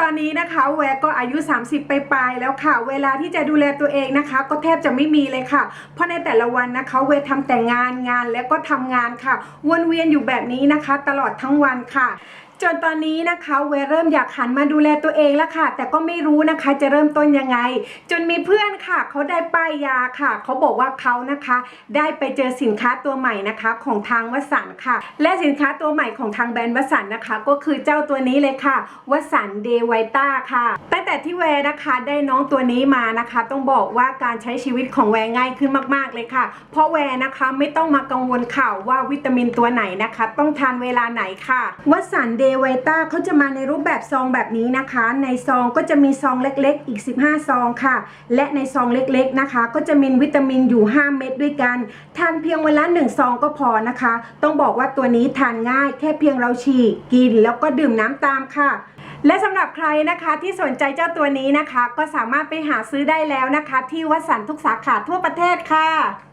ตอนนี้นะคะแวก็อายุ 30 ไปปลายแล้วค่ะ เวลาที่จะดูแลตัวเองนะคะ ก็แทบจะไม่มีเลยค่ะ เพราะในแต่ละวันนะคะ เวร์ทำแต่งานงานแล้วก็ทำงานค่ะ วนเวียนอยู่แบบนี้นะคะ ตลอดทั้งวันค่ะ จนตอนนี้นะคะเวย์เริ่มอยากหันมาดูแลตัวเองแล้วค่ะ แต่ก็ไม่รู้นะคะจะเริ่มต้นยังไง จนมีเพื่อนค่ะเขาได้ป้ายยาค่ะเขาบอกว่าเขานะคะ ได้ไปเจอสินค้าตัวใหม่นะคะ ของทางวสันค่ะ และสินค้าตัวใหม่ของทางแบรนด์วสันนะคะ ก็คือเจ้าตัวนี้เลยค่ะวสันเดไวต้าค่ะตั้งแต่ที่แวร์นะคะได้น้องตัวนี้มานะคะ ต้องบอกว่าการใช้ชีวิตของแวร์ง่ายขึ้นมาก ๆเลยค่ะ เพราะแวร์นะคะไม่ต้องมากังวลข่าวว่าวิตามินตัวไหนนะคะ ต้องทานเวลาไหนค่ะวสันเดไวต้าเขาจะมาในรูปแบบซองแบบนี้นะคะ ในซองก็จะมีซองเล็กๆ อีก 15 ซองค่ะ และในซองเล็กๆนะคะ ก็จะมีวิตามินอยู่ 5 เม็ดด้วยกัน ทานเพียงวันละ1ซองก็พอนะคะ ต้องบอกว่าตัวนี้ทานง่ายแค่เพียงเราฉีกกิน แล้วก็ดื่มน้ำตามค่ะและสำหรับใครนะคะที่สนใจเจ้าตัวนี้นะคะ ก็สามารถไปหาซื้อได้แล้วนะคะ ที่วัดสันทุกสาขาทั่วประเทศค่ะ